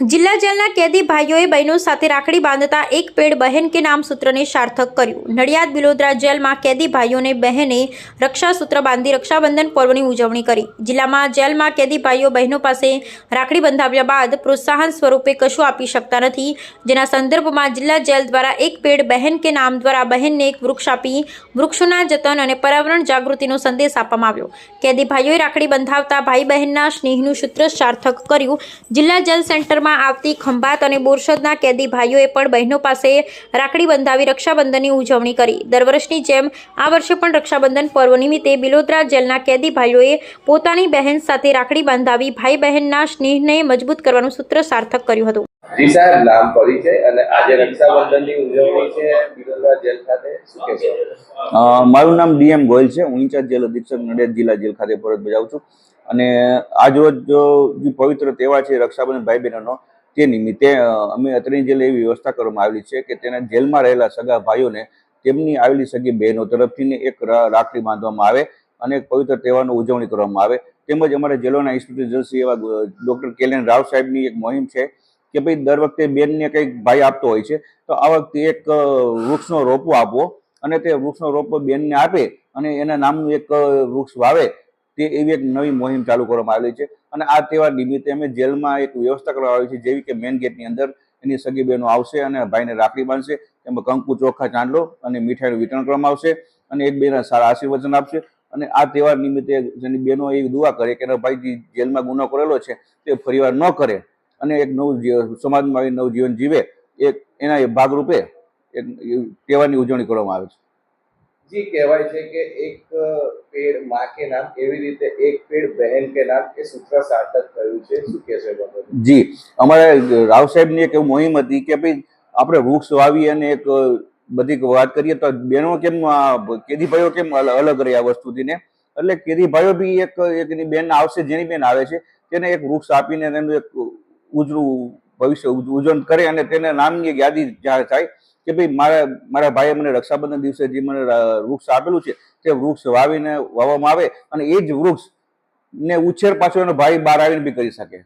જિલ્લા જેલના કેદી ભાઈઓએ બહેનો સાથે રાખડી બાંધતા એક પેડ બહેન કે નામ સૂત્રને સાર્થક કર્યું. નડિયાદ બિલોદરા જેલમાં કેદી ભાઈઓને બહેને રક્ષાસૂત્ર બાંધી રક્ષાબંધન પર્વની ઉજવણી કરી. જિલ્લામાં જેલમાં કેદી ભાઈઓ બહેનો પાસે રાખડી બંધાવ્યા બાદ પ્રોત્સાહન સ્વરૂપે કશું આપી શકતા નથી. જેના સંદર્ભમાં જિલ્લા જેલ દ્વારા એક પેડ બહેન કે નામ દ્વારા બહેનને એક વૃક્ષ આપી વૃક્ષોના જતન અને પર્યાવરણ જાગૃતિનો સંદેશ આપવામાં આવ્યો. કેદી ભાઈઓએ રાખડી બંધાવતા ભાઈ બહેનના સ્નેહનું સૂત્ર સાર્થક કર્યું. જિલ્લા જેલ સેન્ટરમાં આવતી ખંભાત અને બોરસદના કેદી ભાઈઓએ પણ બહેનો પાસે રાખડી બંધાવી રક્ષાબંધનની ઉજવણી કરી. દર વર્ષની જેમ આ વર્ષે પણ રક્ષાબંધન પર્વ નિમિત્તે બિલોદરા જેલના કેદી ભાઈઓએ પોતાની બહેન સાથે રાખડી બાંધાવી ભાઈ બહેનના સ્નેહને મજબૂત કરવાનું સૂત્ર સાર્થક કર્યું હતું. જી સાહેબ, નામ પરિચય અને આજે રક્ષાબંધનની ઉજવણી છે જેલ ખાતે. શું કહેશો? મારું નામ ડીએમ ગોયલ છે. હું ઇન્ચાર્જ જેલ અધિક્ષક નડિયાદ જિલ્લા જેલ ખાતે ફરજ બજાવું છું. અને આજરોજ જે પવિત્ર તહેવાર છે રક્ષાબંધન ભાઈ બહેનોનો તે નિમિત્તે અમે અત્રેની જેલ એવી વ્યવસ્થા કરવામાં આવેલી છે કે તેના જેલમાં રહેલા સગા ભાઈઓને તેમની આવેલી સગી બહેનો તરફથી એક રાખડી બાંધવામાં આવે અને એક પવિત્ર તહેવારની ઉજવણી કરવામાં આવે. તેમજ અમારા જેલોના ઇન્સ્પેક્ટર શ્રી એવા ડૉક્ટર કેલેન રાવ સાહેબની એક મોહિમ છે કે ભાઈ દર વખતે બેનને કંઈક ભાઈ આપતો હોય છે, તો આ વખતે એક વૃક્ષનો રોપો આપવો અને તે વૃક્ષનો રોપો બેનને આપે અને એના નામનું એક વૃક્ષ વાવે, તે એવી એક નવી મુહિમ ચાલુ કરવામાં આવેલી છે. અને આ તહેવાર નિમિત્તે અમે જેલમાં એક વ્યવસ્થા કરવામાં આવી છે, જેવી કે મેન ગેટની અંદર એની સગી બહેનો આવશે અને ભાઈને રાખડી બાંધશે એમાં કંકુ, ચોખા, ચાંદલો અને મીઠાઈનું વિતરણ કરવામાં આવશે અને એક બેના સારા આશીર્વચન આપશે. અને આ તહેવાર નિમિત્તે જેની બહેનો એવી દુઆ કરે કે ભાઈ જેલમાં ગુનો કરેલો છે, તે ફરીવાર ન કરે. અને એક નવું સમાજમાં આવી નવું જીવન જીવે એક એના ભાગરૂપે એક તહેવારની ઉજવણી કરવામાં આવે છે. જી કહેવાય છે કે એક પેડમાં કે નામ એવી રીતે એક પેડ બહેન કે નામ એ સૂત્ર સાર્થક થયું છે. શું કહેશો જી અમારે રાવ સાહેબની એક એવું મોહિમ હતી કે ભાઈ આપણે વૃક્ષ વાવી અને એક બધી વાત કરીએ તો બહેનો કેમ કેદી ભાઈઓ કેમ અલગ રહ્યા આ વસ્તુથી ને એટલે કેદી ભાઈઓ બી એક એકની બેન આવશે જેની બેન આવે છે તેને એક વૃક્ષ આપીને તેનું એક ઉજળું ભવિષ્ય ઉજ- ઉજવણ કરે અને તેને નામની એક યાદી જાહેર થાય કે ભાઈ મારા મારા ભાઈએ મને રક્ષાબંધન દિવસે જે મને વૃક્ષ આપેલું છે, તે વૃક્ષ વાવીને વાવવામાં આવે અને એ જ વૃક્ષ ને ઉછેર પાછો એનો ભાઈ બહાર આવીને બી કરી શકે.